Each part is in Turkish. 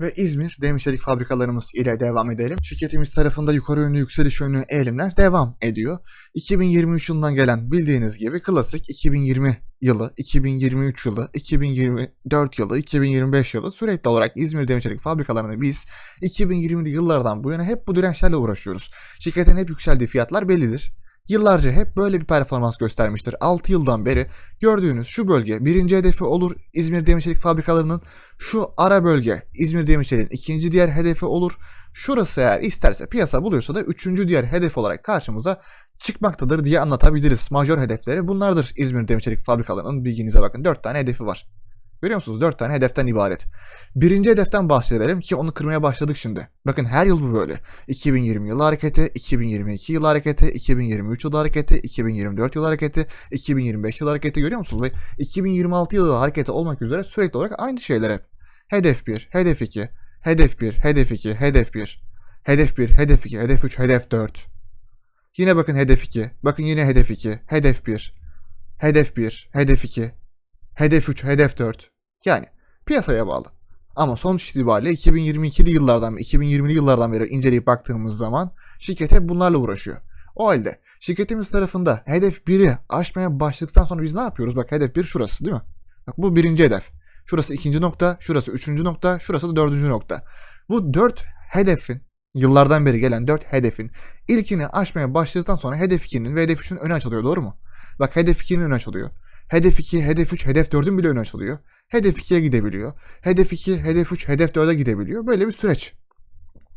Ve İzmir demir çelik fabrikalarımız ile devam edelim. Şirketimiz tarafında yukarı yönlü yükseliş yönlü eğilimler devam ediyor. 2023 yılından gelen bildiğiniz gibi klasik 2020 yılı, 2023 yılı, 2024 yılı, 2025 yılı sürekli olarak İzmir demir çelik fabrikalarını biz 2020'li yıllardan bu yana hep bu dirençlerle uğraşıyoruz. Şirketin hep yükseldiği fiyatlar bellidir. Yıllarca hep böyle bir performans göstermiştir. 6 yıldan beri gördüğünüz şu bölge birinci hedefi olur İzmir Demir Çelik fabrikalarının. Şu ara bölge İzmir Demir Çelik'in ikinci diğer hedefi olur. Şurası eğer isterse piyasa buluyorsa da üçüncü diğer hedef olarak karşımıza çıkmaktadır diye anlatabiliriz. Majör hedefleri bunlardır İzmir Demir Çelik fabrikalarının bilginize bakın. 4 tane hedefi var. Görüyor musunuz? 4 tane hedeften ibaret. Birinci hedeften bahsedelim ki onu kırmaya başladık şimdi. Bakın her yıl bu böyle. 2020 yılı hareketi, 2022 yılı hareketi, 2023 yılı hareketi, 2024 yılı hareketi, 2025 yılı hareketi görüyor musunuz? Ve 2026 yılı hareketi olmak üzere sürekli olarak aynı şeyler hep. Hedef 1, hedef 2, hedef 1, hedef 2, hedef 1, hedef 1, hedef 2, hedef 3, hedef 4. Yine bakın hedef 2, bakın yine hedef 2, hedef 1, hedef 1, hedef 2, hedef 3, hedef 4. Yani piyasaya bağlı. Ama sonuç itibariyle 2022'li yıllardan, 2020'li yıllardan beri inceleyip baktığımız zaman şirket hep bunlarla uğraşıyor. O halde şirketimiz tarafında hedef 1'i aşmaya başladıktan sonra biz ne yapıyoruz? Bak hedef 1 şurası değil mi? Bak bu birinci hedef. Şurası ikinci nokta, şurası üçüncü nokta, şurası da dördüncü nokta. Bu dört hedefin, yıllardan beri gelen dört hedefin ilkini aşmaya başladıktan sonra hedef 2'nin ve hedef 3'ün önü açılıyor doğru mu? Bak hedef 2'nin önü açılıyor. Hedef 2, hedef 3, hedef 4'ün bile önü açılıyor. Hedef 2'ye gidebiliyor. Hedef 2, hedef 3, hedef 4'e gidebiliyor. Böyle bir süreç.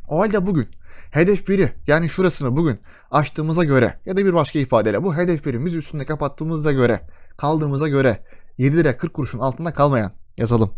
O halde bugün hedef 1'i yani şurasını bugün açtığımıza göre ya da bir başka ifadeyle bu hedef birimiz üstünde kapattığımıza göre kaldığımıza göre 7 lira 40 kuruşun altında kalmayan yazalım.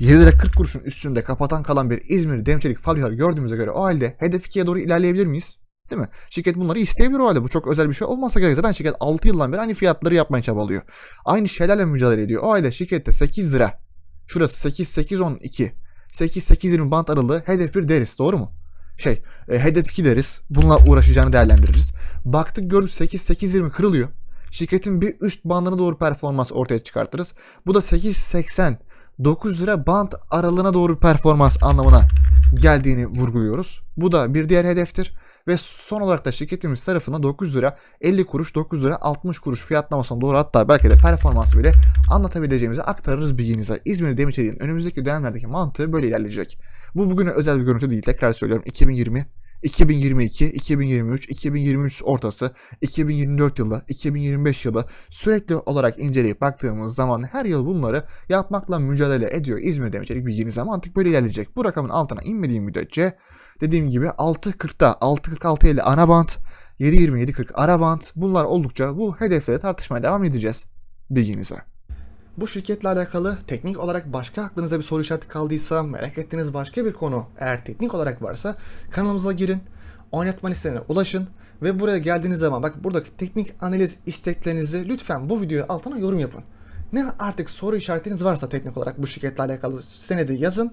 7 lira 40 kuruşun üstünde kapatan kalan bir İzmir demçelik fabrikaları gördüğümüze göre o halde hedef 2'ye doğru ilerleyebilir miyiz? Değil mi? Şirket bunları isteyebilir o halde. Bu çok özel bir şey olmasa gerek. Zaten şirket 6 yıldan beri aynı fiyatları yapmaya çabalıyor. Aynı şeylerle mücadele ediyor. O halde şirkette 8 lira. Şurası 8, 8, 12. 8, 8, 20 bant aralığı hedef 1 deriz. Doğru mu? Şey, e, hedef 2 deriz. Bununla uğraşacağını değerlendiririz. Baktık gördük 8, 8, 20 kırılıyor. Şirketin bir üst bandına doğru performans ortaya çıkartırız. Bu da 8, 80, 9 lira band aralığına doğru performans anlamına geldiğini vurguluyoruz. Bu da bir diğer hedeftir. Ve son olarak da şirketimiz tarafına 9 lira 50 kuruş 9 lira 60 kuruş fiyatlamasına doğru hatta belki de performansı bile anlatabileceğimizi aktarırız bilginize. İzmir Demirçelik'in önümüzdeki dönemlerdeki mantığı böyle ilerleyecek. Bu bugüne özel bir görüntü değil tekrar söylüyorum 2020 2022, 2023, 2023 ortası, 2024 yılı, 2025 yılı sürekli olarak inceleyip baktığımız zaman her yıl bunları yapmakla mücadele ediyor İzmir Demirçelik bilginize mantık böyle ilerleyecek. Bu rakamın altına inmediğim müddetçe dediğim gibi 6.40'da 6.46 ile ana bant 7.20 7.40 ara bant bunlar oldukça bu hedefleri tartışmaya devam edeceğiz bilginize. Bu şirketle alakalı teknik olarak başka aklınıza bir soru işareti kaldıysa, merak ettiğiniz başka bir konu eğer teknik olarak varsa kanalımıza girin, oynatma listelerine ulaşın ve buraya geldiğiniz zaman bak buradaki teknik analiz isteklerinizi lütfen bu videoya altına yorum yapın. Ne artık soru işaretiniz varsa teknik olarak bu şirketle alakalı senedi yazın